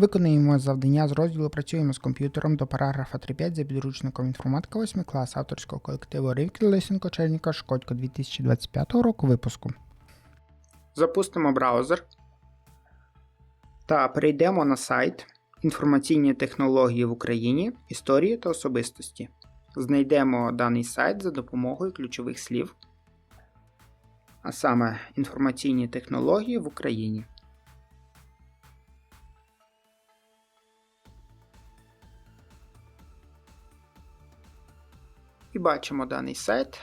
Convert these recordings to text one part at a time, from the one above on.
Виконуємо завдання з розділу Працюємо з комп'ютером до параграфа 3.5 за підручником інформатика 8 клас авторського колективу Ривки Лисенко Черніка Шкодько 2025 року випуску. Запустимо браузер та перейдемо на сайт Інформаційні технології в Україні, історії та особистості. Знайдемо даний сайт за допомогою ключових слів, а саме інформаційні технології в Україні. І бачимо даний сайт.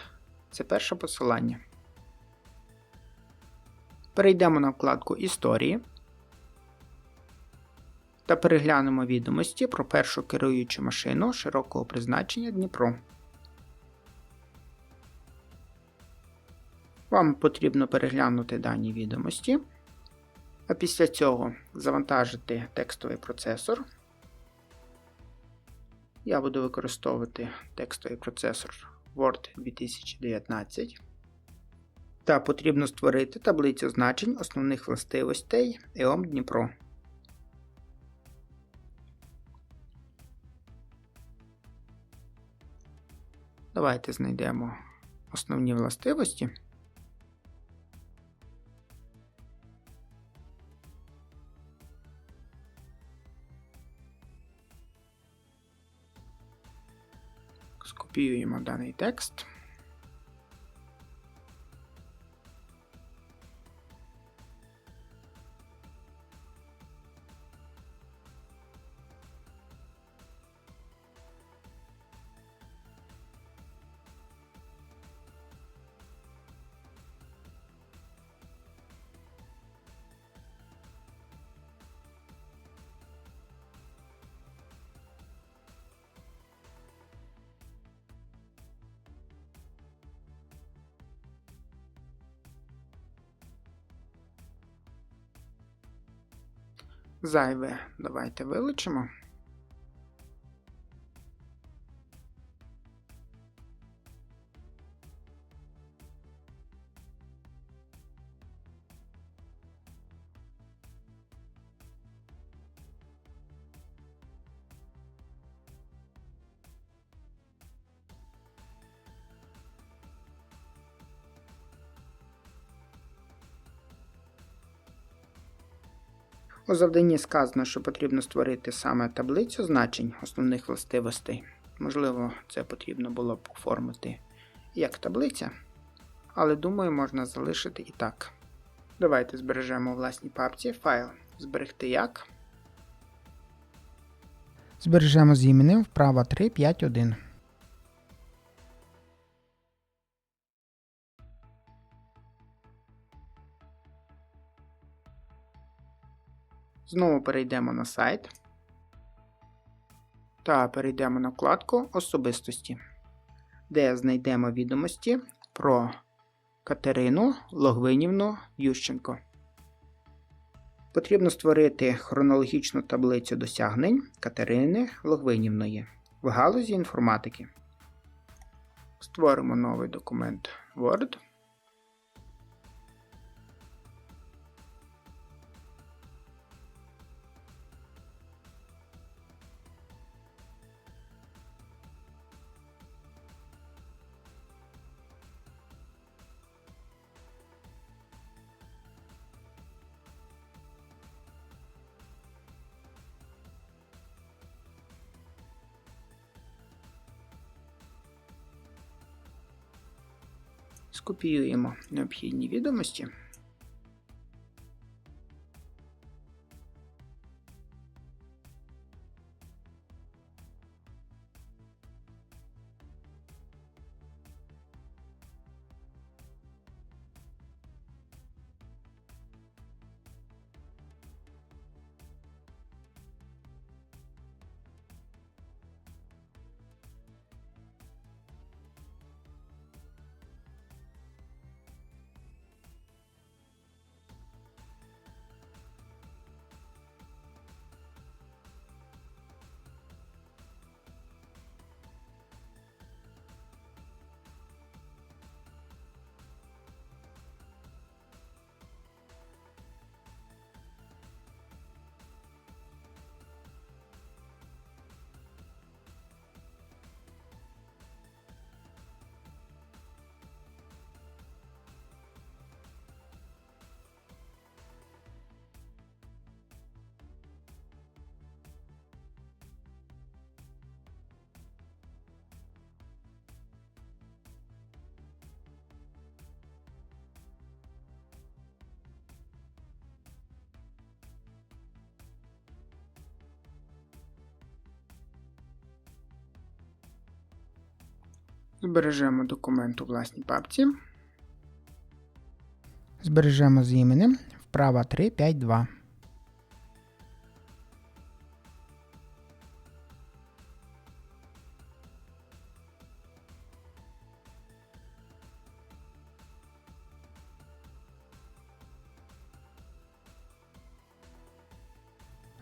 Це перше посилання. Перейдемо на вкладку Історії та переглянемо відомості про першу керуючу машину широкого призначення Дніпро. Вам потрібно переглянути дані відомості, а після цього завантажити текстовий процесор. Я буду використовувати текстовий процесор Word 2019. Та потрібно створити таблицю значень основних властивостей EOM Дніпро. Давайте знайдемо основні властивості. Скопіюємо даний текст. Зайве давайте вилучимо. У завданні сказано, що потрібно створити саме таблицю значень основних властивостей. Можливо, це потрібно було б оформити як таблиця, але думаю, можна залишити і так. Давайте збережемо у власній папці файл Зберегти як. Збережемо з іменем вправа 3.5.1. Знову перейдемо на сайт та перейдемо на вкладку Особистості, де знайдемо відомості про Катерину Логвинівну Ющенко. Потрібно створити хронологічну таблицю досягнень Катерини Логвинівної в галузі інформатики. Створимо новий документ Word. Скопіюємо необхідні відомості. Збережемо документ у власній папці. Збережемо з іменем вправа 352.